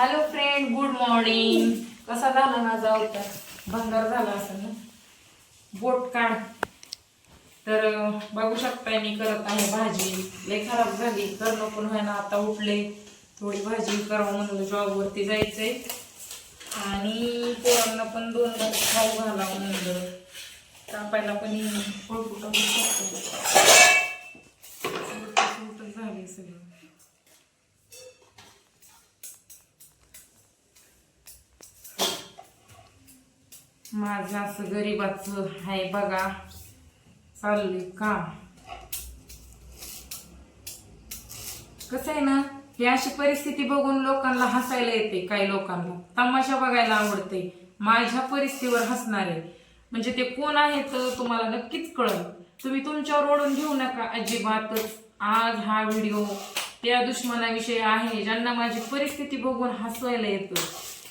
Hello friend good morning कसा झाला माझा होता भंगार झाला असं ना? बोट काढ. तर बघू शकताय मी करत आहे भाजी. लय खराब झाली. तर नको व्हायना. आता उठले. थोडी भाजी करावं म्हणलं. जॉबवरती जायचंय. आणि पोरांना पण दोन खाऊ घालावं म्हणलं. कापायला पण पोट शकतो माझं असं गरीबाचं आहे बघा. चाललंय का कसं आहे ना ही अशी परिस्थिती बघून लोकांना हसायला येते काही लोकांना. तमाशा बघायला आवडते. माझ्या परिस्थितीवर हसणारे म्हणजे ते कोण आहे तर तुम्हाला नक्कीच कळल. तुम्ही तुमच्यावर ओढून घेऊ नका अजिबातच. आज हा व्हिडिओ त्या दुश्मनाविषयी आहे ज्यांना माझी परिस्थिती बघून हसवायला येतं.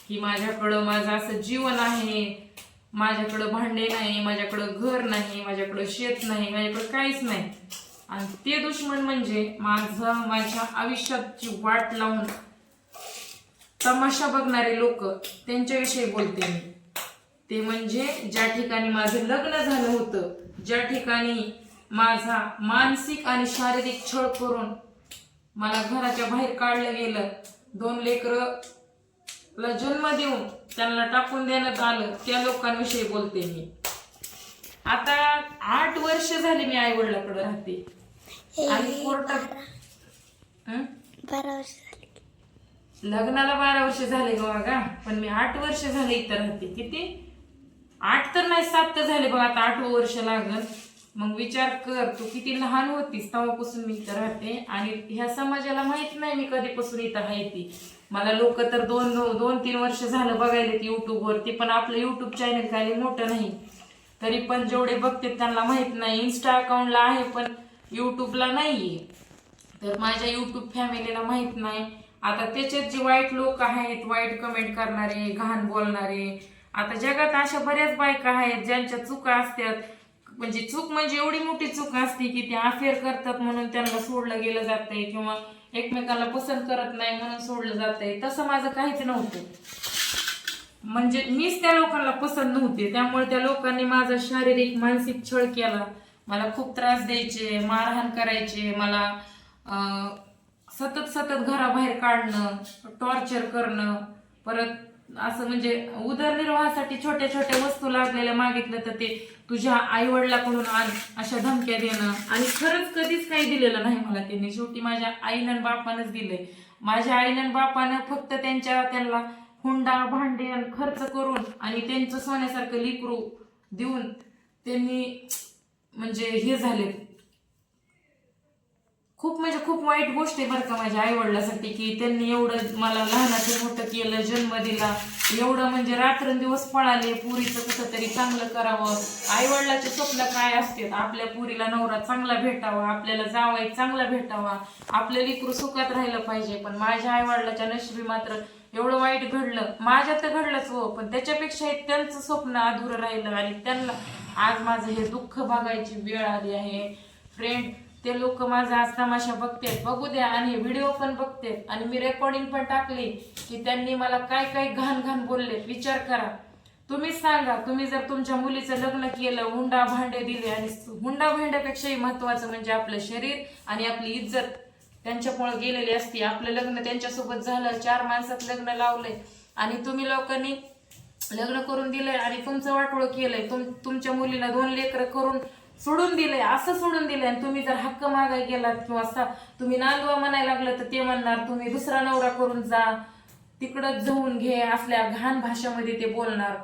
की माझ्याकडं माझं असं जीवन आहे माझ्याकडं भांडे नाही माझ्याकडं घर नाही माझ्याकडं शेत नाही माझ्याकडं काहीच नाही. आणि ते दुश्मन म्हणजे माझं माझ्या आयुष्याची वाट लावून तमाशा बघणारे लोक त्यांच्याविषयी बोलते मी. ते म्हणजे ज्या ठिकाणी माझं लग्न झालं होतं ज्या ठिकाणी माझा मानसिक आणि शारीरिक छळ करून मला घराच्या बाहेर काढलं गेलं दोन लेकरं ला जन्म देऊन त्यांना टाकून देण्यात आलं त्या लोकांविषयी बोलते मी. आता आठ वर्ष झाली मी आई वडिलाकडे राहते आणि कोर्टात? बारा वर्ष लग्नाला बारा वर्ष झाले ग बघा पण मी आठ वर्ष झाले इथं राहते. किती? आठ तर नाही सात तर झाले बघा आता आठवं वर्ष लागल. मग विचार कर तू किती लहान होतीस तेव्हापासून मी इथं राहते. आणि ह्या समाजाला माहीत नाही मी कधीपासून इथं आहे ती. मला लोक तर दोन दोन तीन वर्ष झालं बघायला युट्यूबवरती पण आपलं युट्यूब चॅनल काही मोठं नाही. तरी पण जेवढे बघते त्यांना माहीत नाही. इन्स्टा अकाउंटला आहे पण युट्यूबला नाहीये. तर माझ्या युट्यूब फॅमिलीला माहीत नाही. आता त्याच्यात जे वाईट लोक आहेत वाईट कमेंट करणारे घाण बोलणारे आता जगात अशा बऱ्याच बायका आहेत ज्यांच्या चुका असतात. म्हणजे चूक म्हणजे एवढी मोठी चूक असते की ते अफेअर करतात म्हणून त्यांना सोडलं गेलं जातंय किंवा एकमेकाला पसंत करत नाही म्हणून सोडलं जातंय. तसं माझं काहीच नव्हतं. म्हणजे मीच त्या लोकांना पसंत नव्हते. त्यामुळे त्या लोकांनी माझा शारीरिक मानसिक छळ केला. मला खूप त्रास द्यायचे मारहाण करायचे मला सतत सतत घराबाहेर काढणं टॉर्चर करणं परत असं म्हणजे उदरनिर्वाहासाठी छोट्या छोट्या वस्तू लागलेल्या मागितलं तर ते तुझ्या आई वडिलाकडून आण अशा धमक्या देणं. आणि खरंच कधीच काही दिलेलं नाही मला त्यांनी. शेवटी माझ्या आईनं आणि बापानंच दिलंय. माझ्या आईनं आणि बापानं फक्त त्यांच्या त्यांना हुंडा भांडे आणि खर्च करून आणि त्यांचं सोन्यासारखं लिकरू देऊन त्यांनी म्हणजे हे झाले खूप म्हणजे खूप वाईट गोष्ट आहे बरं का माझ्या आई वडिलांसाठी की त्यांनी एवढं मला लहानाचं मोठं केलं जन्म दिला. एवढं म्हणजे रात्रंदिवस पळाले पुरीचं कसं तरी चांगलं करावं. आई वडिलाचे स्वप्न काय असतात? आपल्या पुरीला नवरा चांगला भेटावा आपल्याला जावाई चांगला भेटावा. आपल्या लिकरू सुखात राहिलं पाहिजे पण माझ्या आई वडिलाच्या नशिबी मात्र एवढं वाईट घडलं. माझ्या तर घडलंच हो पण त्याच्यापेक्षा त्यांचं स्वप्न अधुरं राहिलं आणि त्यांना आज माझं हे दुःख बघायची वेळ आली आहे. फ्रेंड ते लोक माझा आज तमाशा बघतेत. बघू द्या आणि व्हिडिओ पण बघतेत. आणि मी रेकॉर्डिंग पण टाकली की त्यांनी मला काय काय घाण घाण बोलले विचार करा. तुम्हीच सांगा. तुम्ही जर तुमच्या मुलीचं लग्न केलं हुंडा भांडे दिले आणि हुंडा भांड्यापेक्षाही महत्वाचं म्हणजे आपलं शरीर आणि आपली इज्जत त्यांच्यामुळे गेलेली असती. आपलं लग्न त्यांच्यासोबत झालं चार माणसात लग्न लावलंय. आणि तुम्ही लोकांनी लग्न करून दिलंय आणि तुमचं वाटोळ केलंय. तुम तुमच्या मुलीला दोन लेकरं करून सोडून दिलंय असं सोडून दिलंय आणि तुम्ही जर हक्क मागाय गेलात किंवा असा तुम्ही नांदवा म्हणायला लागलं तर ते म्हणणार तुम्ही दुसरा नवरा करून जा. तिकडं जाऊन घे. असल्या घाण भाषामध्ये ते बोलणार.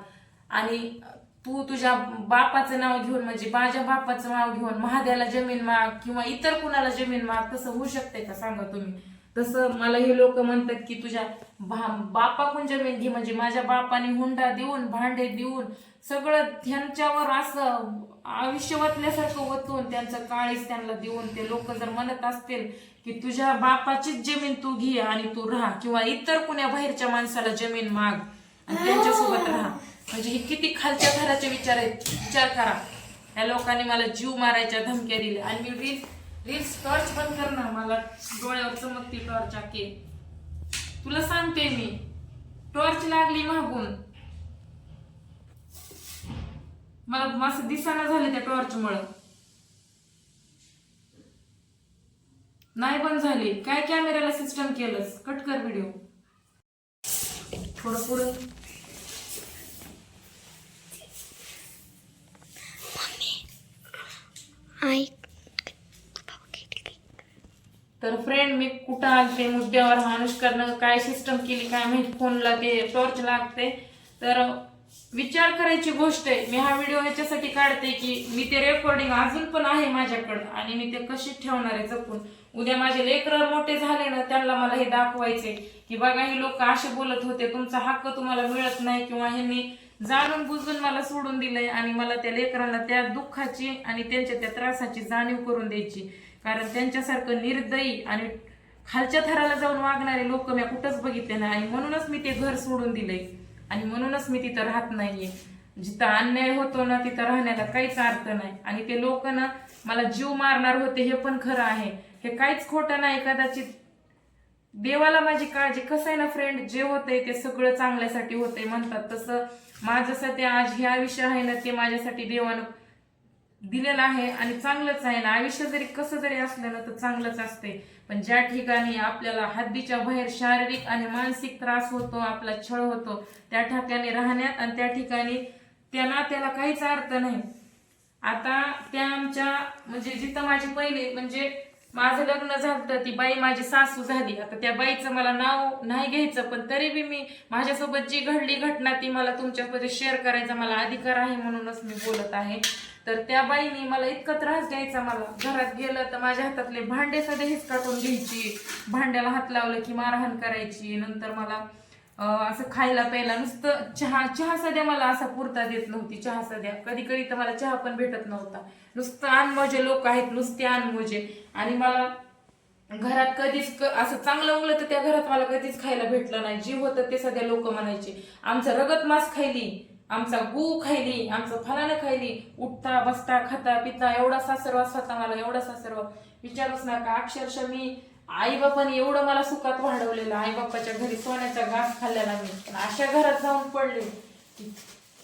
आणि तू तुझ्या बापाचं नाव घेऊन म्हणजे माझ्या बापाचं नाव घेऊन महाद्याला जमीन माग किंवा इतर कुणाला जमीन माग तसं होऊ शकते का? सांगा तुम्ही. तसं मला हे लोक म्हणतात की तुझ्या भा- बापाकून जमीन घे म्हणजे माझ्या बापाने हुंडा देऊन भांडे देऊन सगळं त्यांच्यावर असं आयुष्य वतल्यासारखं वतून त्यांचं काळीच त्यांना देऊन ते लोक जर म्हणत असतील की तुझ्या बापाचीच जमीन तू घे आणि तू राहा किंवा इतर कुण्या बाहेरच्या माणसाला जमीन माग आणि त्यांच्यासोबत राहा. म्हणजे हे किती खालच्या थराचे विचार आहेत? विचार करा. या लोकांनी मला जीव मारायच्या धमक्या दिल्या. आणि मी रील्स रील्स टॉर्च बंद करणार. मला डोळ्यावर चमकती टॉर्च आके तुला सांगते मी. टॉर्च लागली मागून. मला असं दिसाना झालं त्या टॉर्च मुळे नाही पण झाली. काय कॅमेऱ्याला सिस्टम केलंस? कट कर व्हिडिओ थोडं पुढे. तर फ्रेंड मी कुठं आलते? मुद्द्यावर माणूस करणं काय सिस्टम केली काय माहीत? फोनला ते टॉर्च लागते. तर विचार करायची गोष्ट आहे. मी हा व्हिडिओ याच्यासाठी काढते की मी ते रेकॉर्डिंग अजून पण आहे माझ्याकडं आणि मी ते कशी ठेवणार आहे जपून. उद्या माझे लेकर मोठे झाले ना त्यांना मला हे दाखवायचे की बघा हे लोक असे बोलत होते तुमचा हक्क तुम्हाला मिळत नाही किंवा ह्यांनी जाणून बुजून मला सोडून दिलंय आणि मला त्या लेकरांना त्या दुःखाची आणि त्यांच्या त्या त्रासाची जाणीव करून द्यायची. कारण त्यांच्यासारखं निर्दयी आणि खालच्या थराला जाऊन वागणारे लोक मी कुठंच बघितले नाही आणि म्हणूनच मी ते घर सोडून दिलंय. आणि म्हणूनच मी तिथं राहत नाहीये. जिथं अन्याय होतो ना तिथं राहण्याला काहीच अर्थ नाही. आणि ते लोक ना मला जीव मारणार होते हे पण खरं आहे. हे काहीच खोटं नाही कदाचित. देवाला माझी काळजी कसं आहे ना फ्रेंड जे होतंय ते सगळं चांगल्यासाठी होतंय म्हणतात तसं. माझं सध्या आज हे आयुष्य आहे ना ते माझ्यासाठी देवानं दिलेलं आहे आणि चांगलंच आहे ना. आयुष्य जरी कसं जरी असलं ना तर चांगलंच असते पण ज्या ठिकाणी आपल्याला हद्दीच्या बाहेर शारीरिक आणि मानसिक त्रास होतो आपला छळ होतो त्या ठिकाणी राहण्यात आणि त्या ठिकाणी त्यांना त्याला काहीच अर्थ नाही. आता त्या आमच्या म्हणजे जिथं माझी पहिली म्हणजे माझं लग्न झालं ती बाई माझी सासू झाली. आता त्या बाईचं मला नाव नाही घ्यायचं पण तरी बी मी माझ्यासोबत जी घडली घटना ती मला तुमच्यामध्ये शेअर करायचा मला अधिकार आहे म्हणूनच मी बोलत आहे. तर त्या बाईने मला इतका त्रास द्यायचा मला. घरात गेलं तर माझ्या हातातले भांडे सध्या हेच काढून घ्यायची. भांड्याला हात लावलं की मारहाण करायची. नंतर मला असं खायला प्यायला नुसतं चहा चहा सध्या मला असा पुरता देत नव्हती चहा सध्या. कधी कधी तर मला चहा पण भेटत नव्हता. नुसतं अनमोजे लोक आहेत नुसते अनमोजे. आणि मला घरात कधीच असं चांगलं उगलं तर त्या घरात मला कधीच खायला भेटलं नाही. जी होतं ते सध्या लोक म्हणायचे. आमचं रगत मास खायली आमचा गू खायली आमचं फलानं खायली. उठता बसता खाता पिता एवढा सासरवास होता मला एवढा सासरवा विचारूच नका. अक्षरशः मी आई बापाने एवढं मला सुखात वाढवलेलं आई बापाच्या घरी सोन्याचा घास खाल्ल्याला मी पण अशा घरात जाऊन पडले की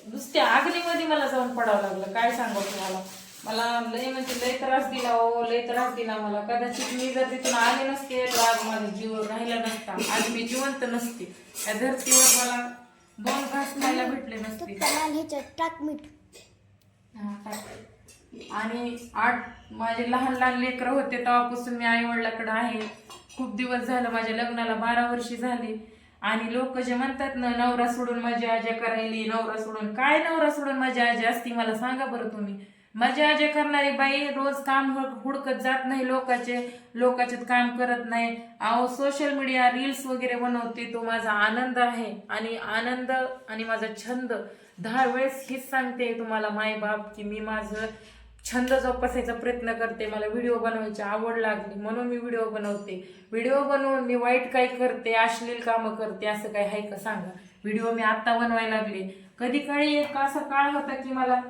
नुसत्या आगलीमध्ये मला जाऊन पडावं लागलं काय सांगू तुम्हाला मला लय म्हणजे लय त्रास दिला हो लय त्रास दिला मला कदाचित मी जर तिथून आले नसते तर आज माझा जीव राहिला नसता आज मी जिवंत नसते त्या धर्तीवर मला दोन घास खायला भेटले नसते टाक मीठ हा, टाक. आणि आठ माझे लहान लहान लेकरं होते तेव्हापासून मी आईवडिलाकडं आहे. खूप दिवस झालं माझ्या लग्नाला बारा वर्षी झाली. आणि लोक जे म्हणतात ना नवरा सोडून माझी आज्या करायली नवरा सोडून काय नवरा सोडून माझी आजी असती मला सांगा बरं तुम्ही. माझी आज्या करणारी बाई रोज काम हो, हुडकत जात नाही लोकाचे लोकाचे काम करत नाही. अहो सोशल मीडिया रील्स वगैरे बनवते तो माझा आनंद आहे. आणि आनंद आणि माझा छंद. दहा वेळेस हीच सांगते तुम्हाला माय बाप की मी माझं छंद जोपासायचा प्रयत्न करते. मला व्हिडिओ बनवायची आवड लागली म्हणून मी व्हिडिओ बनवते. व्हिडिओ बनवून मी वाईट काय करते अश्लील कामं करते असं काय आहे का सांगा? व्हिडिओ मी आत्ता बनवायला लागले. कधी काळी एक असा काळ होता की मला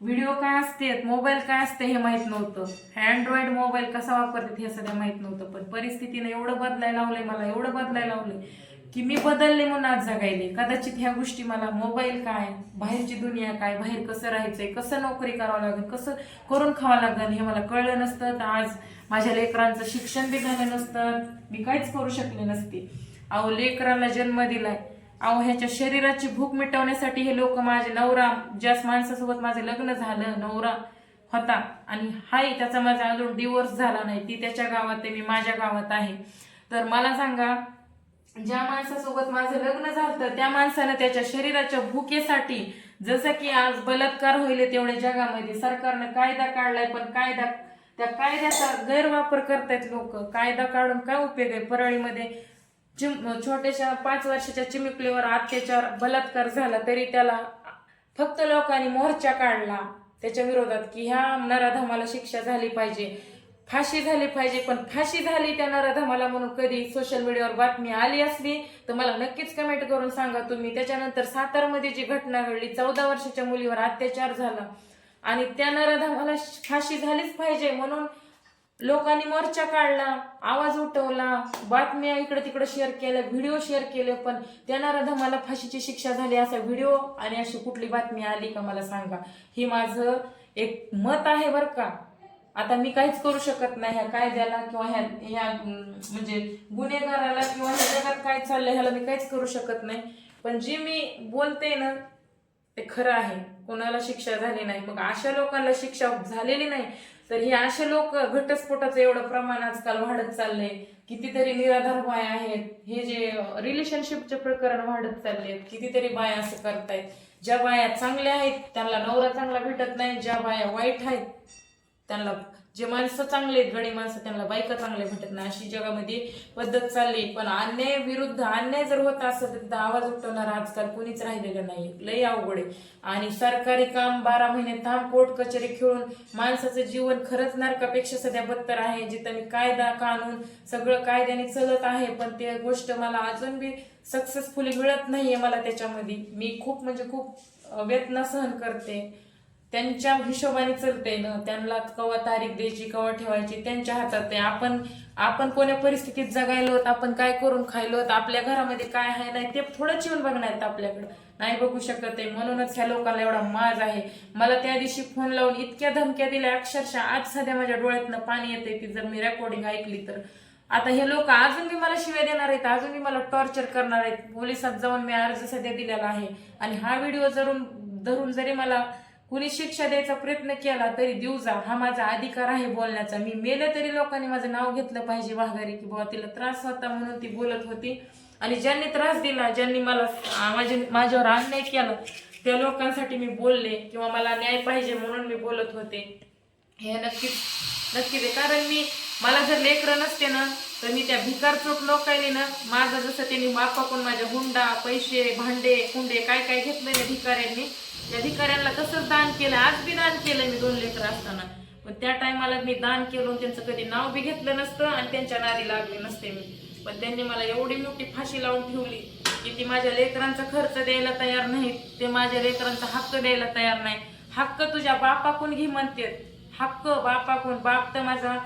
व्हिडिओ काय असते मोबाईल काय असते हे माहीत नव्हतं. अँड्रॉइड मोबाईल कसा वापरतात हे सध्या माहीत नव्हतं. पण परिस्थितीने एवढं बदलायला लावलंय मला एवढं बदलायला लावलंय. की मी बदलले म्हणून आज जगायले. कदाचित ह्या गोष्टी मला मोबाईल काय बाहेरची दुनिया काय बाहेर कसं राहायचंय कसं नोकरी करावं लागेल कसं करून खावं लागेल हे मला कळलं नसतं. तर आज माझ्या लेकरांचं शिक्षण बी झालं नसतं. मी काहीच करू शकले नसते. अहो लेकराला जन्म दिलाय. अहो ह्याच्या शरीराची भूक मिटवण्यासाठी हे लोक माझे नवरा ज्या माणसासोबत माझं लग्न झालं नवरा होता. आणि हाय त्याचा माझा अजून डिवोर्स झाला नाही. ती त्याच्या गावात आहे मी माझ्या गावात आहे. तर मला सांगा ज्या माणसासोबत माझं लग्न झालं त्या माणसानं त्याच्या शरीराच्या भुकेसाठी जसं की आज बलात्कार होईल तेवढ्या जगामध्ये सरकारनं कायदा काढलाय पण कायदा त्या कायद्याचा गैरवापर करतायत लोक. कायदा काढून काय उपयोग आहे? परळीमध्ये चिम छोट्याशा पाच वर्षाच्या चिमुकलीवर अत्याचार बलात्कार झाला तरी त्याला फक्त लोकांनी मोर्चा काढला. त्याच्या विरोधात की ह्या नराधमाला शिक्षा झाली पाहिजे. फाशी झाली पाहिजे पण फाशी झाली त्या नराधमाला म्हणून कधी सोशल मीडियावर बातमी आली असली तर मला नक्कीच कमेंट करून सांगा तुम्ही. त्याच्यानंतर सातारमध्ये जी घटना घडली चौदा वर्षाच्या मुलीवर अत्याचार झाला. आणि त्या नराधमाला फाशी झालीच पाहिजे म्हणून लोकांनी मोर्चा काढला आवाज उठवला बातम्या इकडे तिकडे शेअर केल्या व्हिडिओ शेअर केले पण त्या नराधमाला फाशीची शिक्षा झाली असा व्हिडिओ आणि अशी कुठली बातमी आली का मला सांगा. ही माझं एक मत आहे बरं का. आता मी काहीच करू शकत नाही ह्या कायद्याला किंवा ह्या ह्या म्हणजे गुन्हेगाराला किंवा ह्या जगात काय चाललंय ह्याला मी काहीच करू शकत नाही. पण जे मी बोलते ना ते खरं आहे. कोणाला शिक्षा झाली नाही. मग अशा लोकांना शिक्षा झालेली नाही. तर हे असे लोक घटस्फोटाचं एवढं प्रमाण आजकाल वाढत चाललंय. कितीतरी निराधार बाया आहेत. हे जे रिलेशनशिपचे प्रकरण वाढत चालले कितीतरी बाया असं करतायत. ज्या बाया चांगल्या आहेत त्यांना नवरा चांगला भेटत नाही. ज्या बाया वाईट आहेत त्यांना जे माणसं चांगले आहेत गडी माणसं त्यांना बायका चांगले भेटत नाही. अशी जगामध्ये पद्धत चालली पण अन्याय विरुद्ध अन्याय जर होत असेल तर आवाज उठवणार आजकाल कुणीच राहिलेलं नाही लय अवघड आहे. आणि सरकारी काम बारा महिने थांब कोर्ट कचेरी खेळून माणसाचं जीवन खरंच नारकापेक्षा सध्या बत्तर आहे. जिथं मी कायदा कानून सगळं कायद्याने चलत आहे पण ते गोष्ट मला अजून बी सक्सेसफुली मिळत नाहीये मला त्याच्यामध्ये. मी खूप म्हणजे खूप अं, वेदना सहन करते. त्यांच्या हिशोबाने चलते ना. त्यांना कवा तारीख द्यायची कवा ठेवायची त्यांच्या हातात आहे आपण आपण कोण्या परिस्थितीत जगायलो आपण काय करून खायलो आपल्या घरामध्ये काय आहे नाही ते थोडंच येऊन बघणार आहेत आपल्याकडे. नाही बघू शकत आहे म्हणूनच ह्या लोकांना एवढा माज आहे. मला त्या दिवशी फोन लावून इतक्या धमक्या दिल्या. अक्षरशः आज सध्या माझ्या डोळ्यातनं पाणी येते ती जर मी रेकॉर्डिंग ऐकली तर. आता हे लोक अजून बी मला शिव्या देणार आहेत अजून बी मला टॉर्चर करणार आहेत. पोलिसात जाऊन मी अर्ज सध्या दिलेला आहे. आणि हा व्हिडिओ जरून धरून जरी मला कुणी शिक्षा द्यायचा प्रयत्न केला तरी देऊ जा हा माझा अधिकार आहे बोलण्याचा. मी मेलं तरी लोकांनी माझं नाव घेतलं पाहिजे वाघारी की बाबा तिला त्रास होता म्हणून ती बोलत होती. आणि ज्यांनी त्रास दिला ज्यांनी मला माझे माझ्यावर अन्याय केला त्या लोकांसाठी मी बोलले किंवा मला न्याय पाहिजे म्हणून मी बोलत होते. हे नक्कीच नक्कीच आहे. कारण मी मला जर लेकरं नसते ना तर मी त्या भिकार चोट लोकांनी ना माझं जसं त्यांनी मापाकून माझ्या हुंडा पैसे भांडे कुंडे काय काय घेतलं ना भिकाऱ्यांनी त्या भिकाऱ्यांना तसंच दान केलं? आज बी दान केलं मी दोन लेकर असताना. पण त्या टायमाला मी दान केलं त्यांचं कधी नाव बी घेतलं नसतं आणि त्यांच्या नारी लागले नसते मी. पण त्यांनी मला एवढी मोठी फाशी लावून ठेवली की ती माझ्या लेकरांचा खर्च द्यायला तयार नाही ते माझ्या लेकरांचा हक्क द्यायला तयार नाही. हक्क तुझ्या बापाकून घे म्हणते. हक्क बापाकून. बाप तर माझा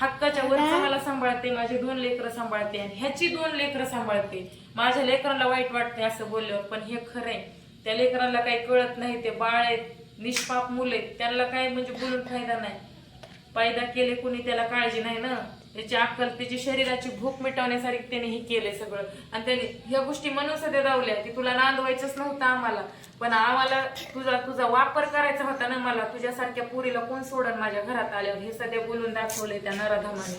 हक्काच्या वरचं मला सांभाळते माझे दोन लेकरं सांभाळते आणि ह्याची दोन लेकरं सांभाळते. माझ्या लेकरांना वाईट वाटते असं बोलल्यावर पण हे खरं आहे त्या लेकरांना काही कळत नाही ते बाळ आहेत निष्पाप मुलं आहेत त्यांना काय म्हणजे बोलून फायदा नाही. पैदा केले कुणी त्याला काळजी नाही ना. त्याची अक्कल त्याची शरीराची भूक मिटवण्यासाठी त्याने हे केलंय सगळं. आणि त्याने ह्या गोष्टी म्हणून सध्या दावल्या की तुला नांदवायचंच नव्हतं आम्हाला. पण आम्हाला तुझा तुझा वापर करायचा होता ना मला. तुझ्यासारख्या पुरीला कोण सोडन माझ्या घरात आल्यावर? हे सध्या बोलून दाखवलंय त्या नराधमाने.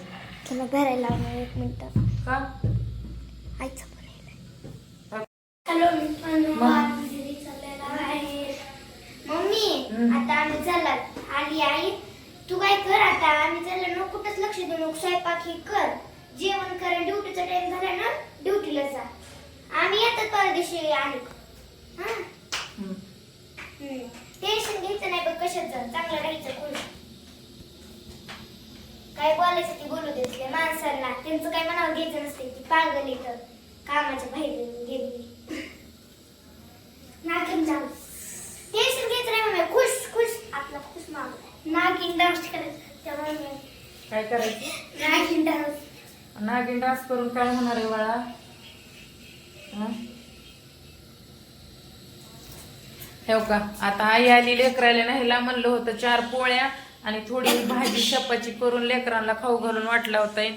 तुला भरायला लावणार एक मिनिट. का? आईचं हॅलो मित्रांनो आता आम्ही चाललात आली आई तू काय कर आता? आम्ही चाललो नको कुठंच लक्ष देऊ नको. स्वयंपाक हे कर. जेवण कर ड्युटीचा टाइम झाला ना ड्युटीला जा. आम्ही येतात परदेशी आले हा. टेन्शन घ्यायचं नाही बघ कशात जा? चांगलं राहायचं खुश काय बोलायचं ते बोलू देत माणसांना. त्यांचं काय मनावर घ्यायचं नसते ती पागल येतं कामाच्या बाहेर गेली. नागिन डान्स टेन्शन घ्यायचं नाही मम्मी खुश खुश आपला खुश माग नागिन डान्स करायचं काय करायचं नागिन डान्स नागिन डान्स करून काय होणार आहे बाळा हं? ठेव का आता आई आली लेकरायला नाही म्हणलं होतं चार पोळ्या आणि थोडी भाजी शपाची करून लेकरांना खाऊ घालून वाटलं होतं.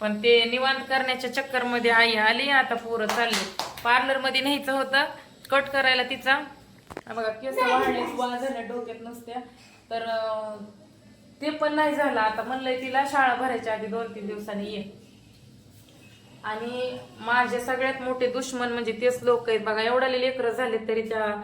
पण ते निवांत करण्याच्या चक्करमध्ये आई आली आता पोरं चालली. पार्लरमध्ये न्यायचं होतं. कट करायला तिचा. बघा केस वाढले वाळ झाल्या डोक्यात नसत्या. तर ते पण नाही झालं. आता म्हणलंय तिला शाळा भरायच्या आधी दोन तीन दिवसांनी ये. आणि माझे सगळ्यात मोठे दुश्मन म्हणजे तेच लोक आहेत. बघा एवढाले लेकरं झाले तरी त्या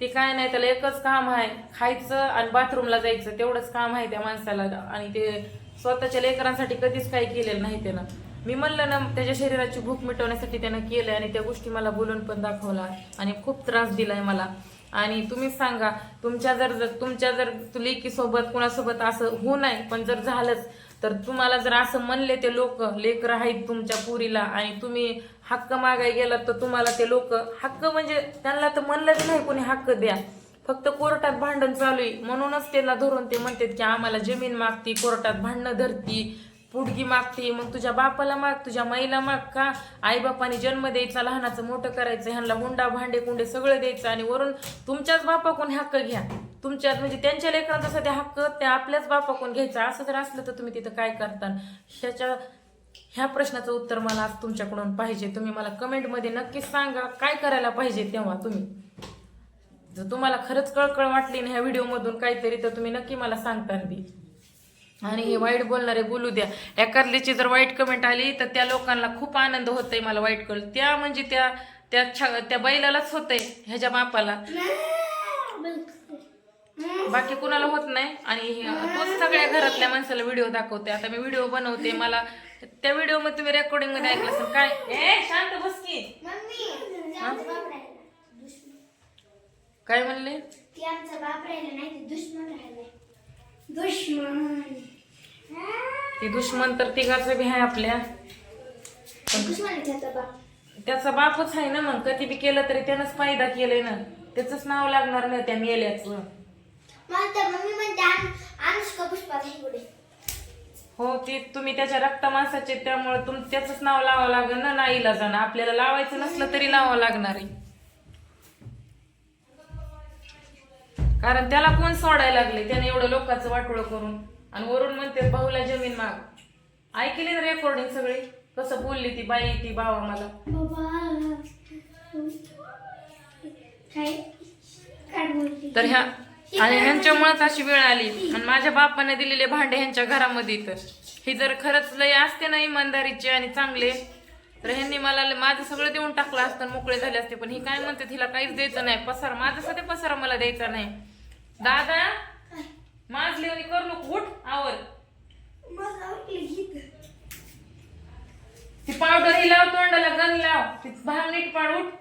ते काय नाही त्याला एकच काम आहे. खायचं आणि बाथरूमला जायचं. तेवढंच काम आहे त्या माणसाला. आणि ते स्वतःच्या लेकरांसाठी कधीच काही केलेलं नाही त्यानं. मी म्हणलं ना त्याच्या शरीराची भूक मिटवण्यासाठी त्यानं केलं आणि त्या गोष्टी मला बोलून पण दाखवला. आणि खूप त्रास दिलाय मला. आणि तुम्ही सांगा तुमच्या जर जर तुमच्या जर लेकीसोबत कुणासोबत असं होऊ नये पण जर झालंच तर तुम्हाला जर असं म्हणले ते लोक लेकर आहेत तुमच्या पुरीला आणि तुम्ही हक्क मागाय गेलात तर तुम्हाला ते लोक हक्क म्हणजे त्यांना तर म्हणलंच नाही कोणी हक्क द्या. फक्त कोर्टात भांडण चालू आहे. म्हणूनच त्यांना धरून ते म्हणतात की आम्हाला जमीन मागती कोर्टात भांडणं धरती पुडगी मागते मग तुझ्या बापाला माग तुझ्या माईला माग का? आईबापाने जन्म द्यायचा लहानाचं मोठं करायचं ह्यांना हुंडा भांडे कुंडे सगळं द्यायचं आणि वरून तुमच्याच बापाकडून हक्क घ्या. तुमच्यात म्हणजे त्यांच्या लेकरांचा सध्या हक्क त्या आपल्याच बापाकडून घ्यायचा. असं जर असलं तर तुम्ही तिथं काय करता? ह्याच्या ह्या प्रश्नाचं उत्तर मला आज तुमच्याकडून पाहिजे. तुम्ही मला कमेंटमध्ये नक्कीच सांगा काय करायला पाहिजे तेव्हा तुम्ही. जर तुम्हाला खरंच कळकळ वाटली ना ह्या व्हिडिओमधून काहीतरी तर तुम्ही नक्की मला सांगता आणि हे वाईट बोलणारे बोलू द्या. एखाद्याची जर वाईट कमेंट आली तर त्या लोकांना खूप आनंद होतोय मला वाईट कळ त्या म्हणजे त्या त्या छ- त्या बैलालाच होतंय ह्याच्या बापाला. बाकी कुणाला होत नाही. आणि हे- तोच सगळ्या घरातल्या माणसाला व्हिडिओ दाखवते आता मी व्हिडिओ बनवते. मला त्या व्हिडिओमध्ये तुम्ही रेकॉर्डिंगमध्ये ऐकलं असेल. काय? ए शांत बस की. काय म्हणले? दुश्मन. ती दुश्मन तर तिघाचं बी आहे आपल्या. त्याचा बाप. त्याचा बापच आहे ना मग. कधी बी केलं तरी त्यानंच फायदा केलाय ना. त्याच नाव लागणार नाही त्या मेल्याचं. हो ते तुम्ही त्याच्या रक्त माणसाचे त्यामुळे तुम त्याच नाव लावावं लागेल ना नाईला जाणं. आपल्याला लावायचं नसलं तरी लावावं लागणार आहे. कारण त्याला कोण सोडायला लागले? त्याने एवढं लोकांचं वाटोळं करून. आणि वरून म्हणते भाऊला जमीन माग. ऐकली ना रेकॉर्डिंग सगळी? कसं बोलली ती बाई ती भावा मला. तर ह्या आणि ह्यांच्यामुळेच अशी वेळ आली. आणि माझ्या बापाने दिलेले भांडे ह्यांच्या घरामध्ये तर. ही जर खरंच लय असते ना इमानदारीचे आणि चांगले तर ह्यांनी मला माझं सगळं देऊन टाकलं असतं आणि मोकळे झाले असते. पण ही काय म्हणते तिला काहीच द्यायचं नाही. पसार माझा सध्या पसारा मला द्यायचा नाही. दादा? माझली आणि करू नको उठ आवर. ती पावडर ही लाव तोंडाला गन लाव. ती भांग नीट पाड उठ?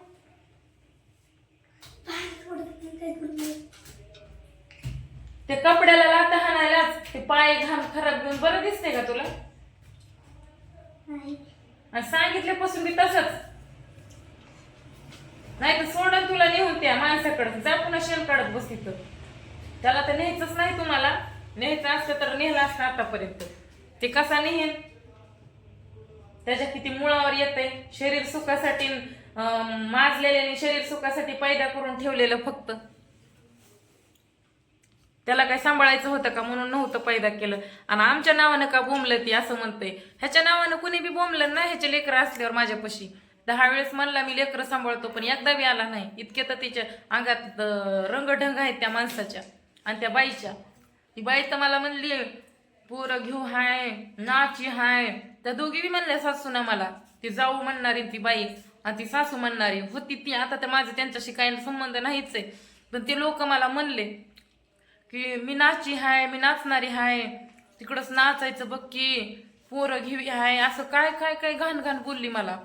ते कपड्याला लाता हाणायलाच ते पाय घाम खराब घेऊन बरं दिसते का तुला? आणि सांगितल्यापासून मी तसंच. नाही तर सोडून तुला नेऊन त्या माणसाकडे. जा पुन्हा शेण काढत बस तिथं त्याला तर न्यायचंच नाही तुम्हाला. न्यायचं असतं तर नेहला असतं आतापर्यंत. ते कसा नेहीन त्याच्या किती मुळावर येते शरीर सुखासाठी माजलेल्याने शरीर सुखासाठी पैदा करून ठेवलेलं फक्त. त्याला काय सांभाळायचं होतं का म्हणून नव्हतं पैदा केलं. आणि आमच्या नावानं का बोंबलं ती असं म्हणतंय. ह्याच्या नावानं कुणी बी बोंबलं ना ह्याचे लेकरं असल्यावर माझ्यापाशी. दहा वेळेस म्हणला मी लेकरं सांभाळतो पण एकदा बी आला नाही. इतके तर तिच्या अंगात रंगढंग आहेत त्या माणसाच्या. आणि त्या बाईच्या. ती बाई तर मला म्हणली पोरं घेऊ हाय नाची हाय. त्या दोघी बी म्हणल्या सासूना मला. ती जाऊ म्हणणारी ती बाई आणि ती सासू म्हणणारी. होती ती आता तर माझं त्यांच्याशी काही संबंध नाहीच आहे. पण ते लोक मला म्हणले की मी नाची हाय मी नाचणारी हाय. तिकडंच नाचायचं बघ की. पोरं घेऊ हाय. असं काय काय काय घाण घाण बोलली मला.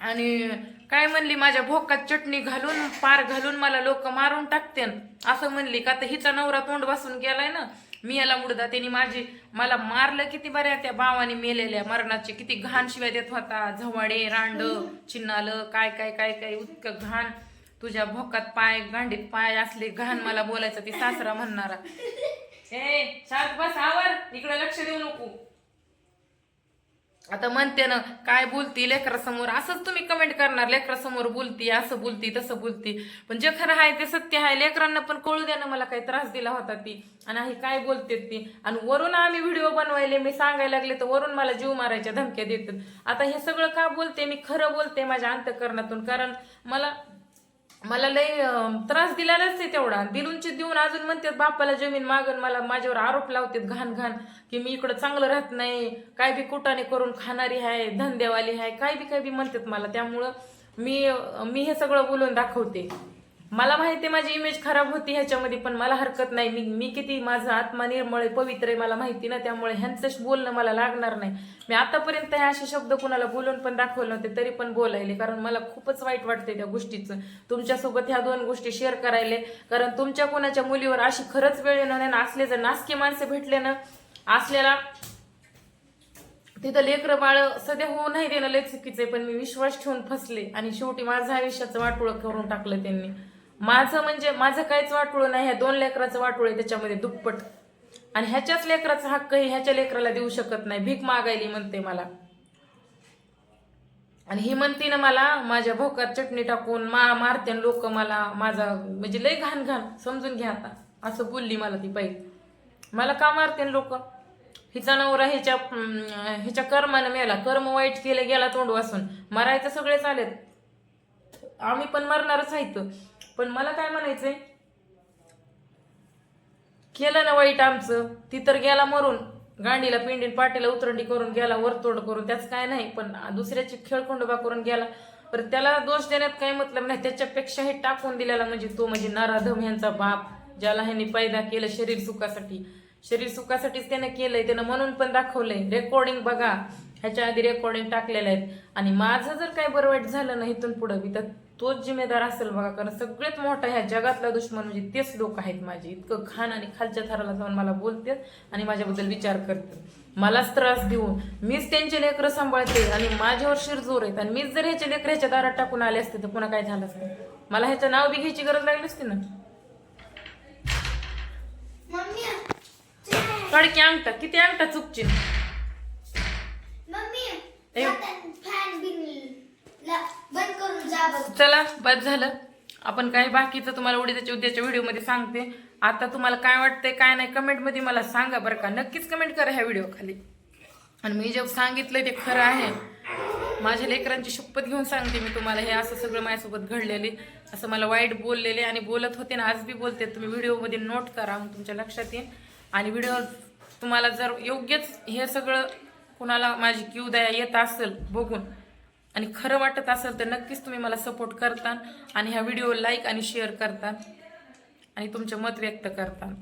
आणि काय म्हणली माझ्या भोकात चटणी घालून पार घालून मला लोक मारून टाकतेन. असं म्हणली का तर हिचा नवरा तोंड बसून गेलाय ना मी याला मुडदा त्यांनी माझी मला मारलं किती बऱ्या त्या भावाने मेलेल्या मरणाचे किती घाण शिवाय देत होता झवाडे रांड चिन्नालं काय काय काय काय उतकं घाण. तुझ्या भोकात पाय गांडीत पाय असले घाण मला बोलायचं ती सासरा म्हणणारा. हे शांत बस आवर इकडे लक्ष देऊ नको. आता म्हणते ना काय बोलती लेकरासमोर? असंच तुम्ही कमेंट करणार लेकरासमोर बोलती असं बोलती तसं बोलती. पण जे खरं आहे ते सत्य आहे. लेकरांना पण कळू द्या ना मला काही त्रास दिला होता ती. आणि ही काय बोलते ती? आणि वरून आम्ही व्हिडिओ बनवायले मी सांगायला लागले तर वरून मला जीव मारायच्या धमक्या देतात. आता हे सगळं का बोलते? मी खरं बोलते माझ्या अंतकरणातून. कारण मला मला लय त्रास दिलेलाच आहे तेवढा. दिलूनचे देऊन अजून म्हणतात बापाला जमीन मागून मला माझ्यावर आरोप लावतात घाण घाण की मी इकडं चांगलं राहत नाही काय बी कुटाने करून खाणारी आहे धंदेवाली आहे काय बी काय बी म्हणतात मला. त्यामुळं मी मी हे सगळं बोलून दाखवते. मला माहिती आहे माझी इमेज खराब होती ह्याच्यामध्ये पण मला हरकत नाही. मी मी किती माझा आत्मा निर्मळ पवित्र आहे मला माहिती ना त्यामुळे ह्यांचं बोलणं मला लागणार नाही. मी आतापर्यंत हे असे शब्द कुणाला बोलून पण दाखवले नव्हते तरी पण बोलायले कारण मला खूपच वाईट वाटते त्या गोष्टीचं. तुमच्यासोबत ह्या दोन गोष्टी शेअर करायले कारण तुमच्या कोणाच्या मुलीवर अशी खरंच वेळ येणार नाही ना असले जर नासके माणसे भेटले ना असलेला तिथं लेकरं बाळ सध्या होऊ नाही देणं लय चुकीचं आहे पण मी विश्वास ठेवून फसले आणि शेवटी माझं आयुष्याचं वाटोळं करून टाकलं त्यांनी. माझं म्हणजे माझं काहीच वाटोळं नाही. ह्या दोन लेकराचं वाटोळ आहे त्याच्यामध्ये दुप्पट. आणि ह्याच्याच लेकराचा हक्कही ह्याच्या लेकराला देऊ शकत नाही. भीक मागायली म्हणते मला. आणि ही म्हणते ना मला माझ्या भोकात चटणी टाकून मा मारते लोक मला. माझा म्हणजे लय घाण घाण. समजून घ्या आता. असं बोलली मला ती पहिले मला का मारते लोक? हिचा नवरा ह्याच्या हिच्या ह्याच्या कर्मानं मेला. कर्म वाईट केलं गेला तोंड वासून मरायचं सगळे आलेत. आम्ही पण मरणारच आहेत पण मला काय म्हणायचंय? केलं ना वाईट आमचं. ती तर गेला मरून. गांडीला पिंडीन पाटीला उतरंडी करून गेला वरतोड करून. त्याच काय नाही पण दुसऱ्याची खेळखोंडोबा करून गेला. पर त्याला दोष देण्यात काही मतलब नाही. त्याच्यापेक्षा हे टाकून दिलेला म्हणजे तो म्हणजे नराधम ह्यांचा बाप ज्याला ह्यांनी पैदा केलं शरीर सुखासाठी. शरीर सुखासाठीच त्यानं केलंय त्यानं म्हणून पण दाखवलंय. रेकॉर्डिंग बघा. ह्याच्या आधी रेकॉर्डिंग टाकलेलं आहेत. आणि माझं जर काही बरं वाईट झालं ना इथून पुढं बी तर तोच जिम्मेदार असेल बघा कारण सगळ्यात मोठा ह्या जगातला दुश्मन म्हणजे तेच लोक आहेत माझे. इतकं घाण आणि खालच्या थराला जाऊन मला बोलतात आणि माझ्याबद्दल विचार करतात. मलाच त्रास देऊन मीच त्यांचे लेकरं सांभाळते आणि माझ्यावर शिरजोर आहेत. आणि मीच जर ह्याचे लेकर ह्याच्या दारात टाकून आले असते तर पुन्हा काय झालं असतं? मला ह्याचं नाव बी घ्यायची गरज लागली असते ना? कडकी अंगठा किती अंगठा चुकची मम्मी ए. फॅन बिन ला- बंद करून जा बघ चला बस झालं. आपण काही बाकीचं तुम्हाला उडीच्या उद्याच्या व्हिडिओमध्ये सांगते. आता तुम्हाला काय वाटतंय काय नाही कमेंटमध्ये मला सांगा बरं का. नक्कीच कमेंट करा ह्या व्हिडिओ खाली. आणि मी जे सांगितलंय ते खरं आहे. माझ्या लेकरांची शपथ घेऊन सांगते मी तुम्हाला. हे असं सगळं माझ्यासोबत घडलेले. असं मला वाईट बोललेले आणि बोलत होते ना आज बी बोलते. तुम्ही व्हिडिओमध्ये नोट करा मग तुमच्या लक्षात येईल. आणि व्हिडिओ तुम्हाला जर योग्यच हे सगळं कुणाला माझी क्यू दया येत असेल बघून आणि खरं वाटत असेल तर नक्कीच तुम्ही मला सपोर्ट करता आणि ह्या व्हिडिओ लाईक आणि शेअर करता आणि तुमचे मत व्यक्त करता